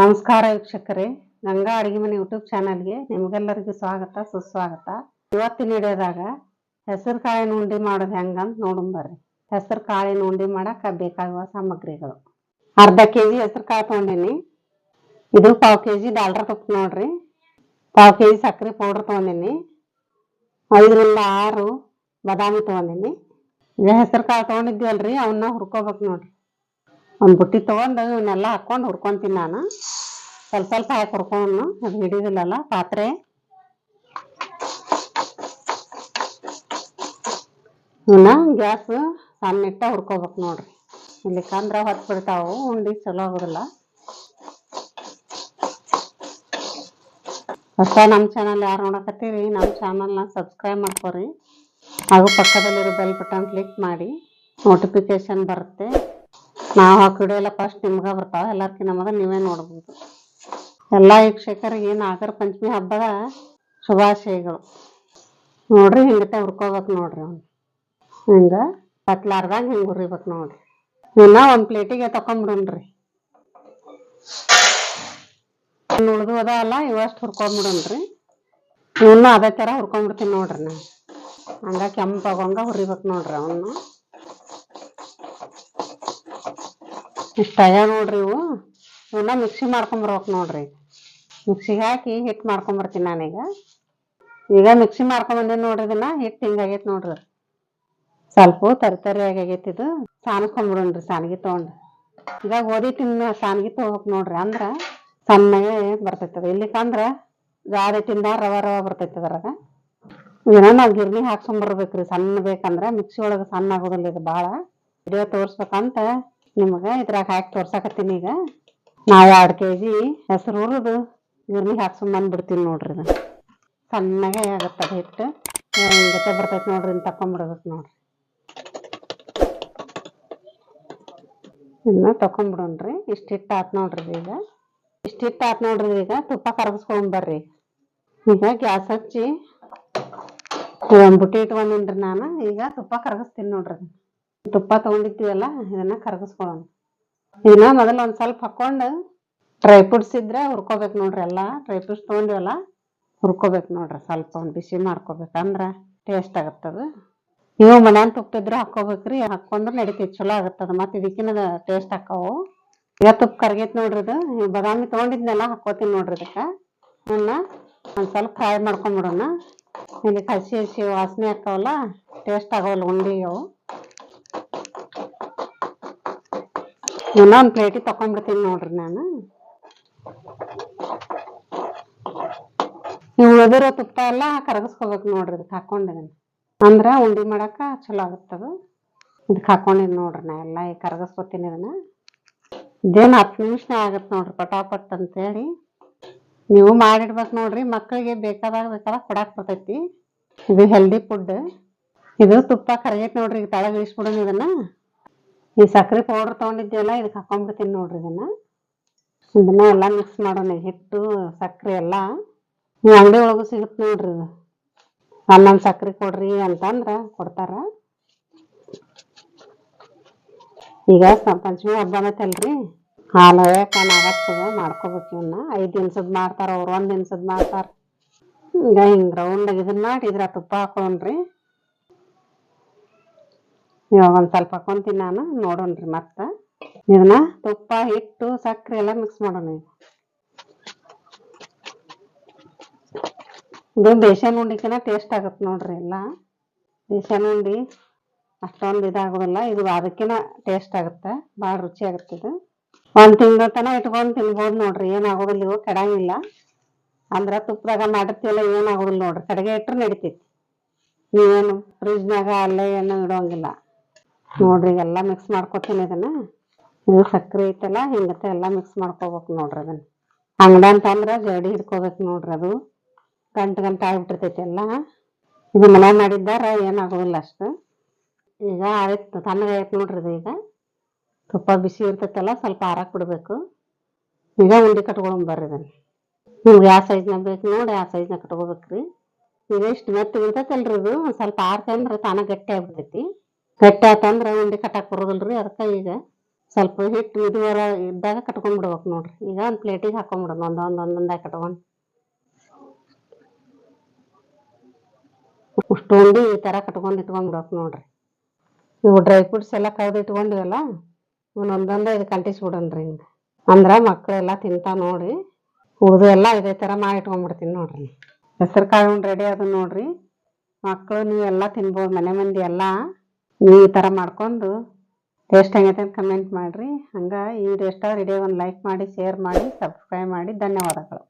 ನಮಸ್ಕಾರ ವೀಕ್ಷಕರೇ. ಗಂಗಾ ಅಡುಗೆ ಮನೆ ಯೂಟ್ಯೂಬ್ ಚಾನಲ್ಗೆ ನಿಮಗೆಲ್ಲರಿಗೂ ಸ್ವಾಗತ, ಸುಸ್ವಾಗತ. ಇವತ್ತಿನ ಹಿಡಿಯೋದಾಗ ಹೆಸರು ಕಾಳಿನ ಉಂಡೆ ಮಾಡೋದು ಹೆಂಗಂತ ನೋಡೋಣ ಬರ್ರಿ. ಹೆಸರು ಕಾಳಿನ ಉಂಡೆ ಮಾಡಕ್ಕೆ ಬೇಕಾಗುವ ಸಾಮಗ್ರಿಗಳು. ಅರ್ಧ ಕೆ ಜಿ ಹೆಸರು ಕಾಳು ತೊಗೊಂಡೀನಿ. ಇದು ಪಾವು ಕೆ ಜಿ ಡಾಲ್ರ ತುಪ್ಪ ನೋಡ್ರಿ. ಪಾವು ಕೆ ಜಿ ಸಕ್ಕರೆ ಪೌಡ್ರ್ ತೊಗೊಂಡೀನಿ. ಐದರಿಂದ ಆರು ಬಾದಾಮಿ ತೊಗೊಂಡೀನಿ. ಈಗ ಹೆಸರು ಕಾಳು ತೊಗೊಂಡಿದ್ದೀವಲ್ರಿ, ಅವನ್ನ ಹುರ್ಕೋಬೇಕು ನೋಡ್ರಿ. ಒಂದು ಬುಟ್ಟಿ ತೊಗೊಂಡು ಇವನ್ನೆಲ್ಲ ಹಾಕೊಂಡು ಹುರ್ಕೊಂತೀನಿ ನಾನು. ಸ್ವಲ್ಪ ಸ್ವಲ್ಪ ಹಾಕಿ ಹುರ್ಕೊಂಡು ಅದು ಹಿಡಿದಿಲ್ಲಲ್ಲ, ಪಾತ್ರೆ. ಇನ್ನ ಗ್ಯಾಸ್ ಸಣ್ಣ ಇಟ್ಟ ಹುರ್ಕೋಬೇಕು ನೋಡ್ರಿ. ಇಲ್ಲಿಕಂದ್ರೆ ಹೊತ್ತು ಬಿಡ್ತಾವು, ಉಂಡಿ ಚಲೋ ಆಗೋದಿಲ್ಲ. ಹೊಸ ನಮ್ಮ ಚಾನಲ್ ಯಾರು ನೋಡಕತ್ತೀರಿ ನಮ್ಮ ಚಾನಲ್ನ ಸಬ್ಸ್ಕ್ರೈಬ್ ಮಾಡ್ಕೊರಿ. ಹಾಗೂ ಪಕ್ಕದಲ್ಲಿರೋ ಬೆಲ್ ಬಟನ್ ಕ್ಲಿಕ್ ಮಾಡಿ ನೋಟಿಫಿಕೇಶನ್ ಬರುತ್ತೆ. ನಾವು ಹಾಕಿಡೋ ಎಲ್ಲ ಫಸ್ಟ್ ನಿಮ್ಗೆ ಬರ್ತಾವೆ, ಎಲ್ಲರ್ಕಿನ್ನ ಮೊದಲು ನೀವೇ ನೋಡ್ಬೋದು. ಎಲ್ಲ ವೀಕ್ಷಕರಿಗೆ ನಾಗರ ಪಂಚಮಿ ಹಬ್ಬದ ಶುಭಾಶಯಗಳು. ನೋಡ್ರಿ ಹಿಂಗತೆ ಹುರ್ಕೋಬೇಕು ನೋಡ್ರಿ ಅವ್ನು. ಹಿಂಗೆ ಪತ್ಲಾರ್ದಾಗ ಹಿಂಗೆ ಹುರಿಬೇಕು ನೋಡ್ರಿ. ಇನ್ನ ಒಂದು ಪ್ಲೇಟಿಗೆ ತಕೊಂಬಿಡೋಣ್ರಿ ಉಳಿದು ಅದ ಅಲ್ಲ, ಇವಷ್ಟು ಹುರ್ಕೊಂಬಿಡೋಣ್ರಿ ಇವನ್ನ ಅದೇ ಥರ ಹುರ್ಕೊಂಬಿಡ್ತೀನಿ ನೋಡ್ರಿ ನಾನು. ಹಂಗ ಕೆಂಪಾಗಂಗ ಹುರಿಬೇಕು ನೋಡ್ರಿ ಅವನ್ನ ಇಷ್ಟ ಆಗ್ಯಾವ ನೋಡ್ರಿ ಇವು. ಇವನ್ನ ಮಿಕ್ಸಿ ಮಾಡ್ಕೊಂಬರ್ಬೇಕು ನೋಡ್ರಿ. ಮಿಕ್ಸಿಗೆ ಹಾಕಿ ಹಿಟ್ಟು ಮಾಡ್ಕೊಂಬರ್ತೀನಿ ನಾನೀಗ ಈಗ. ಮಿಕ್ಸಿ ಮಾಡ್ಕೊಂಬಂದಿನಿ ನೋಡ್ರಿ ಇದನ್ನ ಹಿಟ್ಟು ಹಿಂಗಾಗೈತೆ ನೋಡ್ರಿ. ಸ್ವಲ್ಪ ತರಿ ತರಿ ಆಗೈತಿ ಇದು. ಸಾನ್ಸ್ಕೊಂಬಿಡೋಣ್ರಿ ಸಾನ್ಗಿ ತೊಗೊಂಡು. ಈಗ ಗೋಧಿ ತಿನ್ನ ಸಾನ್ಗಿ ತೊಗೋಬೇಕು ನೋಡ್ರಿ ಅಂದ್ರ ಸಣ್ಣಗೆ ಬರ್ತೈತದ. ಇಲ್ಲಿಕಂದ್ರ ಗಾಡಿ ತಿಂದ ರವ ರವ ಬರ್ತೈತಿ ಅದ್ರಾಗ. ಇದನ್ನ ನಾವು ಗಿರ್ನಿ ಹಾಕ್ಸ್ಕೊಂಬರ್ಬೇಕ್ರಿ ಸಣ್ಣ ಬೇಕಂದ್ರ ಮಿಕ್ಸಿ ಒಳಗೆ ಸಣ್ಣ ಆಗೋದಿಲ್ಲ ಇದು ಭಾಳ ವಿಡಿಯೋ ತೋರ್ಸ್ಬೇಕಂತ ನಿಮ್ಗೆ ಇದ್ರಾಗ ಹಾಕಿ ತೋರ್ಸಾಕತ್ತೀನಿ ಈಗ. ನಾವು ಎರಡು ಕೆ ಜಿ ಹೆಸರು ಹುರಿದು ಗಿರ್ನಿ ಹಾಕ್ಸ್ಕೊಂಡ್ ಬಂದ್ಬಿಡ್ತೀನಿ ನೋಡ್ರಿ ಇದು. ಸಣ್ಣಗೆ ಆಗತ್ತದ ಹಿಟ್ಟು. ಹಿಂಗತ್ತೆ ಬರ್ತೈತಿ ನೋಡ್ರಿ ಇನ್ನು ತಕೊಂಬಿಡ್ಬೇಕು ನೋಡ್ರಿ. ಇನ್ನ ತಕೊಂಬಿಡೋಣ್ರಿ ಇಷ್ಟು ಹಿಟ್ಟು ಆತ್ ನೋಡ್ರಿ ಈಗ. ಇಷ್ಟು ಹಿಟ್ಟು ಆತ್ ನೋಡ್ರಿ ಈಗ. ತುಪ್ಪ ಕರಗಿಸ್ಕೊಂಡ್ ಬರ್ರಿ. ಈಗ ಗ್ಯಾಸ್ ಹಚ್ಚಿ ಒಂಬುಟ್ಟಿ ಬುಟ್ಟಿ ಇಟ್ಕೊಂಡಿನ್ರಿ ನಾನು. ಈಗ ತುಪ್ಪ ಕರಗಿಸ್ತೀನಿ ನೋಡ್ರಿ. ತುಪ್ಪ ತಗೊಂಡಿರ್ತೀವಲ್ಲ, ಇದನ್ನ ಕರಗಿಸ್ಕೊಳ್ಳೋಣ. ಇದನ್ನ ಮೊದಲು ಒಂದು ಸ್ವಲ್ಪ ಹಾಕೊಂಡು ಡ್ರೈ ಫ್ರೂಟ್ಸ್ ಇದ್ರೆ ಹುರ್ಕೋಬೇಕು ನೋಡ್ರಿ ಎಲ್ಲ. ಡ್ರೈ ಫ್ರೂಟ್ಸ್ ತೊಗೊಂಡಿವಲ್ಲ, ಹುರ್ಕೋಬೇಕು ನೋಡ್ರಿ ಸ್ವಲ್ಪ ಒಂದು ಬಿಸಿ ಮಾಡ್ಕೋಬೇಕು ಅಂದ್ರ ಟೇಸ್ಟ್ ಆಗತ್ತದ ನೀವು ಮನ್ಯಾನ ತುಪ್ಪ ಇದ್ರೆ ಹಾಕೋಬೇಕ್ರಿ ಹಾಕೊಂಡ್ರೆ ನಡಿತೈತಿ, ಚಲೋ ಆಗತ್ತದ. ಮತ್ತೆ ಇದಕ್ಕಿನ ಟೇಸ್ಟ್ ಹಾಕವು. ಈಗ ತುಪ್ಪ ಕರ್ಗೈತಿ ನೋಡ್ರಿ ಇದು. ಬಾದಾಮಿ ತೊಗೊಂಡಿದ್ನೆಲ್ಲ ಹಾಕೋತೀನಿ ನೋಡ್ರಿ ಇದಕ್ಕೆ. ಇವನ್ನ ಒಂದ್ ಸ್ವಲ್ಪ ಫ್ರೈ ಮಾಡ್ಕೊಂಡ್ಬಿಡೋಣ ಇಲ್ಲಿ ಹಸಿ ಹಸಿ ವಾಸನೆ ಹಾಕಾವಲ್ಲ ಟೇಸ್ಟ್ ಆಗೋಲ್ಲ ಉಂಡಿ ಅವು ಇವನ್ನ ಒಂದು ಪ್ಲೇಟಿಗೆ ತಕೊಂಡ್ಬಿಡ್ತೀನಿ ನೋಡ್ರಿ ನಾನು. ನೀವು ಉಳಿದಿರೋ ತುಪ್ಪ ಎಲ್ಲ ಕರಗಿಸ್ಕೋಬೇಕು ನೋಡ್ರಿ ಇದಕ್ಕೆ ಹಾಕೊಂಡಿದ್ದೀನಿ. ಅಂದ್ರೆ ಉಂಡಿ ಮಾಡಾಕ ಚಲೋ ಆಗುತ್ತದು ಇದಕ್ಕೆ ಹಾಕೊಂಡಿನಿ ನೋಡ್ರಿ ನಾ ಎಲ್ಲ, ಈಗ ಕರಗಿಸ್ಕೊತೀನಿ ಇದನ್ನ. ಇದೇನು ಹತ್ತು ನಿಮಿಷನೇ ಆಗತ್ತೆ ನೋಡ್ರಿ ಪಟಾಪಟ್ ಅಂತೇಳಿ. ನೀವು ಮಾಡಿಡ್ಬೇಕು ನೋಡ್ರಿ ಮಕ್ಕಳಿಗೆ ಬೇಕಾದಾಗ ಬೇಕಾದಾಗ ಕೊಡಾಕ್ ಬರ್ತೈತಿ. ಇದು ಹೆಲ್ದಿ ಫುಡ್ ಇದು ತುಪ್ಪ ಕರಗೈತಿ ನೋಡ್ರಿ, ಈಗ ತಳಗ ಇಳಿಸ್ಬಿಡೋಣ ಇದನ್ನ. ಈ ಸಕ್ಕರೆ ಪೌಡರ್ ತೊಗೊಂಡಿದ್ದೆಲ್ಲ ಇದಕ್ಕೆ ಹಾಕೊಂಡ್ಬಿಡ್ತೀನಿ ನೋಡ್ರಿ ಇದನ್ನ. ಇದನ್ನ ಎಲ್ಲ ಮಿಕ್ಸ್ ಮಾಡೋಣ, ಹಿಟ್ಟು ಸಕ್ಕರೆ ಎಲ್ಲ. ನೀವು ಅಂಗಡಿ ಒಳಗೂ ಸಿಗುತ್ತೆ ನೋಡ್ರಿ ಇದು. ಒಂದೊಂದು ಸಕ್ಕರೆ ಕೊಡ್ರಿ ಅಂತಂದ್ರೆ ಕೊಡ್ತಾರ. ಈಗ ಪಂಚಮಿ ಹಬ್ಬ ಮತ್ತಲ್ರಿ? ಹಾಲು ಯಾಕನ ಆಗತ್ತದ ಮಾಡ್ಕೋಬೇಕು ಇವನ್ನ ಐದು ದಿನಸದ್ ಮಾಡ್ತಾರ, ಅವ್ರು ಒಂದ್ ದಿನಸದ್ ಮಾಡ್ತಾರ. ಈಗ ಹಿಂಗ್ ರೌಂಡ್ ಇದನ್ನ ಮಾಡಿ ಇದ್ರ ತುಪ್ಪ ಹಾಕೊಂಡ್ರಿ ಇವಾಗ ಒಂದ್ ಸ್ವಲ್ಪ ಹಾಕೊಂತೀನಿ ನಾನು, ನೋಡೋಣ್ರಿ ಮತ್ತ. ಇದನ್ನ ತುಪ್ಪ, ಹಿಟ್ಟು, ಸಕ್ಕರೆ ಎಲ್ಲ ಮಿಕ್ಸ್ ಮಾಡೋಣ ಇದು ಬೇಸನ್ ಉಂಡಿಕಿನ ಟೇಸ್ಟ್ ಆಗತ್ತೆ ನೋಡ್ರಿ ಎಲ್ಲ. ಬೇಸನ್ ಉಂಡಿ ಅಷ್ಟೊಂದು ಇದಾಗೋದಿಲ್ಲ, ಇದು ಅದಕ್ಕಿನ ಟೇಸ್ಟ್ ಆಗುತ್ತೆ, ಭಾಳ ರುಚಿ ಆಗುತ್ತೆ ಇದು. ಒಂದು ತಿಂಗಳ ತನಕ ಇಟ್ಕೊಂಡು ತಿನ್ಬೋದು ನೋಡ್ರಿ, ಏನಾಗೋದಿಲ್ಲ ಇವು ಕೆಡಂಗಿಲ್ಲ. ಅಂದ್ರೆ ತುಪ್ಪದಾಗ ಮಾಡಿರ್ತೀವಲ್ಲ, ಏನಾಗೋದಿಲ್ಲ ನೋಡ್ರಿ, ಕಡೆಗೆ ಇಟ್ಟರೆ ನಡಿತೈತಿ. ನೀವೇನು ಫ್ರಿಜ್ನಾಗ ಅಲ್ಲೇ ಏನು ಇಡೋಂಗಿಲ್ಲ. ನೋಡ್ರಿ, ಎಲ್ಲ ಮಿಕ್ಸ್ ಮಾಡ್ಕೊತೀನಿ ಇದನ್ನ. ಇದು ಸಕ್ಕರೆ ಐತಲ್ಲ, ಹಿಂಗತೆ ಎಲ್ಲ ಮಿಕ್ಸ್ ಮಾಡ್ಕೋಬೇಕು ನೋಡ್ರಿ ಅದನ್ನ. ಅಂಗಡ ಅಂತಂದ್ರೆ ಜಡಿ ಹಿಡ್ಕೋಬೇಕು ನೋಡ್ರಿ ಅದು. ಗಂಟು ಗಂಟು ಆಗ್ಬಿಟ್ಟಿರ್ತೈತಿ ಎಲ್ಲ. ಇದು ಮನೆ ಮಾಡಿದ್ದಾರ ಏನಾಗೋದಿಲ್ಲ ಅಷ್ಟು. ಈಗ ಆಯ್ತು ತಣ್ಣಗಾಯ್ತು ನೋಡ್ರಿ ಅದು ಈಗ. ತುಪ್ಪ ಬಿಸಿ ಇರ್ತೈತಲ್ಲ, ಸ್ವಲ್ಪ ಆರಾಕ್ ಬಿಡಬೇಕು ಈಗ ಉಂಡೆ ಕಟ್ಕೊಂಡ್ ಬರ್ರಿ ಇದನ್ನ ನಿಮ್ಗೆ ಯಾವ ಸೈಜ್ನಾಗ ಬೇಕು ನೋಡಿ ಆ ಸೈಜ್ನಾಗ ಕಟ್ಕೋಬೇಕ್ರಿ. ಈಗ ಇಷ್ಟು ಮೆತ್ತಗೆ ಇರ್ತೈತಲ್ರಿ ಇದು, ಒಂದು ಸ್ವಲ್ಪ ಆರ್ತಂದ್ರೆ ತಾನ ಗಟ್ಟಿ ಆಗ್ಬಿಡ್ತೈತಿ. ಗಟ್ಟಿ ಆತಂದ್ರ ಉಂಡೆ ಕಟ್ಟಾಕ್ ಬರೋದಿಲ್ರಿ ಅದಕ್ಕೆ ಈಗ ಸ್ವಲ್ಪ ಹಿಟ್ಟು ಇದುವರ ಇದ್ದಾಗ ಕಟ್ಕೊಂಡ್ಬಿಡ್ಬೇಕು ನೋಡ್ರಿ. ಈಗ ಒಂದು ಪ್ಲೇಟಿಗೆ ಹಾಕೊಂಡ್ಬಿಡೋಣ ಒಂದೊಂದು ಒಂದೊಂದಾಗಿ ಕಟ್ಕೊಂಡು. ಅಷ್ಟು ಉಂಡಿ ಈ ಥರ ಕಟ್ಕೊಂಡು ಇಟ್ಕೊಂಡ್ಬಿಡ್ಬೇಕು ನೋಡ್ರಿ. ಇವು ಡ್ರೈ ಫ್ರೂಟ್ಸ್ ಎಲ್ಲ ಕಳೆದು ಇಟ್ಕೊಂಡಿವಲ್ಲ ಒಂದೊಂದೇ ಇದು ಕಂಟಿಸ್ಬಿಡೋಣ್ರಿ ಹಿಂಗೆ. ಅಂದ್ರೆ ಮಕ್ಕಳೆಲ್ಲ ತಿಂತಾ ನೋಡಿ, ಉಳಿದು ಎಲ್ಲ ಇದೇ ಥರ ಮಾಡಿ ಇಟ್ಕೊಂಡ್ಬಿಡ್ತೀನಿ ನೋಡ್ರಿ ಹೆಸರು ಕಾಳು ರೆಡಿ ಅದು ನೋಡ್ರಿ. ಮಕ್ಕಳು ನೀವು ಎಲ್ಲ ತಿನ್ಬೋದು, ಮನೆ ಮಂದಿ ಎಲ್ಲ. ನೀವು ಈ ಥರ ಮಾಡ್ಕೊಂಡು ಟೇಸ್ಟ್ ಹೆಂಗೈತೆ ಅಂತ ಕಮೆಂಟ್ ಮಾಡಿರಿ. ಹಂಗೆ ಈ ರೆಸ್ಟೋರೆಂಟ್ ವಿಡಿಯೋ ಒಂದು ಲೈಕ್ ಮಾಡಿ ಶೇರ್ ಮಾಡಿ ಸಬ್ಸ್ಕ್ರೈಬ್ ಮಾಡಿ. ಧನ್ಯವಾದಗಳು.